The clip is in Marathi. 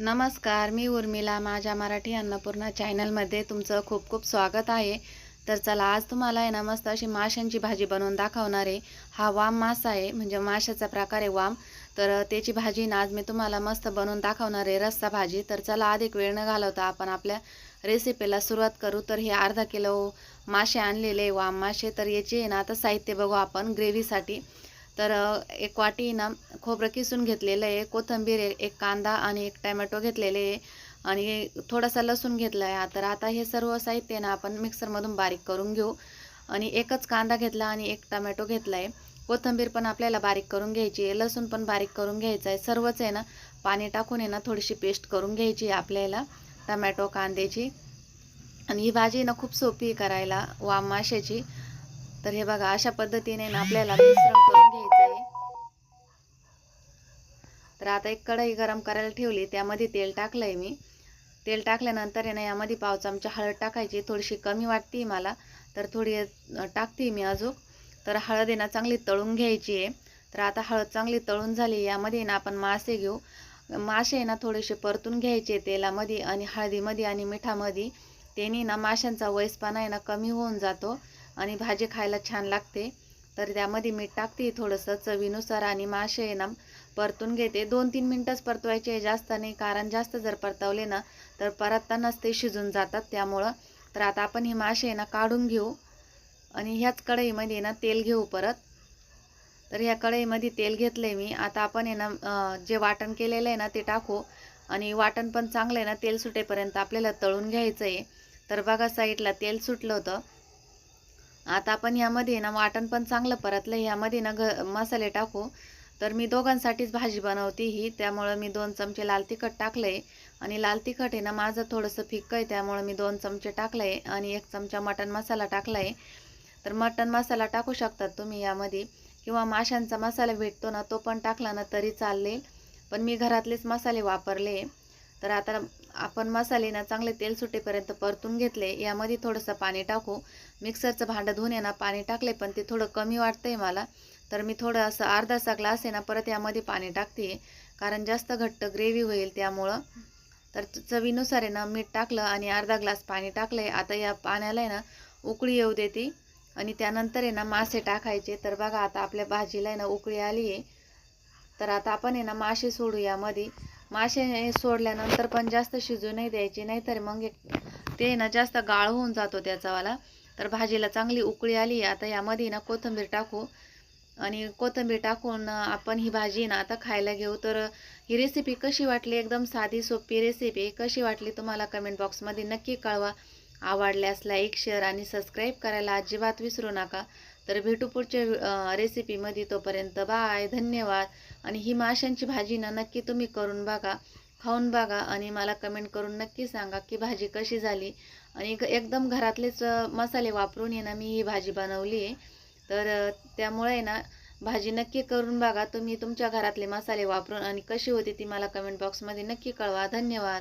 नमस्कार मी उर्मिला. माझ्या मराठी अन्नपूर्णा चॅनलमध्ये तुमचं खूप खूप स्वागत आहे. तर चला आज तुम्हाला आहे ना मस्त अशी माशांची भाजी बनवून दाखवणार आहे. हा वाम मासा आहे म्हणजे माशाचा प्रकार आहे वाम. तर त्याची भाजी ना आज मी तुम्हाला मस्त बनवून दाखवणार आहे रस्सा भाजी. तर चला अधिक वेळ न घालवता आपण आपल्या रेसिपीला सुरुवात करू. तर हे अर्धा किलो मासे आणलेले वाम मासे. तर याची आहे ना आता साहित्य बघू आपण ग्रेव्हीसाठी तर एक वाटी ना खोबरं किसून घेतलेलं आहे कोथिंबीर एक कांदा आणि एक टॅमॅटो घेतलेले आहे आणि थोडासा लसूण घेतला आहे. तर आता हे सर्व साहित्य ना आपण मिक्सरमधून बारीक करून घेऊ. आणि एकच कांदा घेतला आणि एक टमॅटो घेतला आहे. कोथिंबीर पण आपल्याला बारीक करून घ्यायची आहे लसूण पण बारीक करून घ्यायचं आहे. सर्वच आहे ना पाणी टाकून आहे ना थोडीशी पेस्ट करून घ्यायची आहे आपल्याला टमॅटो कांद्याची. आणि ही भाजी ना खूप सोपी आहे करायला वाम माशाची. तर हे बघा अशा पद्धतीने ना आपल्याला मिश्रण करून घ्यायचं आहे तर आता एक कढई गरम करायला ठेवली त्यामध्ये तेल टाकलंय मी. तेल टाकल्यानंतर आहे ना यामध्ये पाव चमचा हळद टाकायची थोडीशी कमी वाटते मला तर थोडी टाकते मी अजून. तर हळद आहे ना चांगली तळून घ्यायची आहे. तर आता हळद चांगली तळून झाली यामध्ये ना आपण मासे घेऊ. मासे आहे ना थोडेसे परतून घ्यायचे तेलामध्ये आणि हळदीमध्ये आणि मिठामध्ये. त्यांनी ना माशांचा वयसपणा आहे ना कमी होऊन जातो. आणि भाजी खायला छान लागते. तर त्यामध्ये मीठ टाकते थोडंसं चवीनुसार आणि मासे आहे ना परतून घेते. दोन तीन मिनटंच परतवायचे जास्त नाही कारण जास्त जर परतवले ना तर परततानाच ते शिजून जातात त्यामुळं. तर आता आपण हे मासे आहे ना काढून घेऊ. आणि ह्याच कढईमध्ये ना तेल घेऊ परत. तर ह्या कढईमध्ये तेल घेतलं आहे मी. आता आपण आहे ना जे वाटण केलेलं आहे ना ते टाकू. आणि वाटण पण चांगलं आहे ना तेल सुटेपर्यंत आपल्याला तळून घ्यायचं आहे तर बघा साईडला तेल सुटलं होतं. आता आपण यामध्ये ना वाटण पण चांगलं परतलं यामध्ये ना घ मसाले टाकू. तर मी दोघांसाठीच भाजी बनवते ही त्यामुळं मी दोन चमचे लाल तिखट टाकलं आहे आणि लाल तिखट आहे ना माझं थोडंसं फिक्कं आहे त्यामुळं मी दोन चमचे टाकलं आहे आणि एक चमचा मटण मसाला टाकला आहे तर मटण मसाला टाकू शकतात तुम्ही यामध्ये. किंवा माशांचा मसाला भेटतो ना तो पण टाकला ना तरी चालेल. पण मी घरातलेच मसाले वापरले. तर आता आपण मसाले ना चांगले तेल सुटेपर्यंत परतून घेतले. यामध्ये थोडंसं पाणी टाकू. मिक्सरचं भांडं धुवून आहे ना पाणी टाकले पण ते थोडं कमी वाटतंय मला. तर मी थोडं असं अर्धासा ग्लास आहे ना परत यामध्ये पाणी टाकते. कारण जास्त घट्ट ग्रेव्ही होईल त्यामुळं. तर चवीनुसार आहे ना मीठ टाकलं आणि अर्धा ग्लास पाणी टाकलंय. आता या पाण्याला आहे ना उकळी येऊ देते. आणि त्यानंतर आहे ना मासे टाकायचे. तर बघा आता आपल्या भाजीला आहे ना उकळी आली आहे तर आता आपण आहे ना मासे सोडू यामध्ये. मासे सोडल्यानंतर पण जास्त शिजू नाही द्यायची नाही तर मग एक- ते ना जास्त गाळ होऊन जातो त्याचावाला तर भाजीला चांगली उकळी आली आता यामध्ये ना कोथिंबीर टाकू. आणि कोथिंबीर टाकून आपण ही भाजी ना आता खायला घेऊ. तर ही रेसिपी कशी वाटली? एकदम साधी सोपी रेसिपी कशी वाटली तुम्हाला कमेंट बॉक्समध्ये नक्की कळवा. आवडल्यास लाईक शेअर आणि सबस्क्राईब करायला अजिबात विसरू नका. तर भेटू पुढच्या रेसिपीमध्ये तोपर्यंत. बाय धन्यवाद. आणि ही माशांची भाजी ना नक्की तुम्ही करून बघा खाऊन बघा आणि मला कमेंट करून नक्की सांगा की भाजी कशी झाली. आणि एकदम घरातलेच मसाले वापरून आहे ना मी ही भाजी बनवली आहे. तर त्यामुळे आहे ना भाजी नक्की करून बघा. तुम्ही तुमच्या घरातले मसाले वापरून आणि कशी होती ती मला कमेंट बॉक्समध्ये नक्की कळवा. धन्यवाद.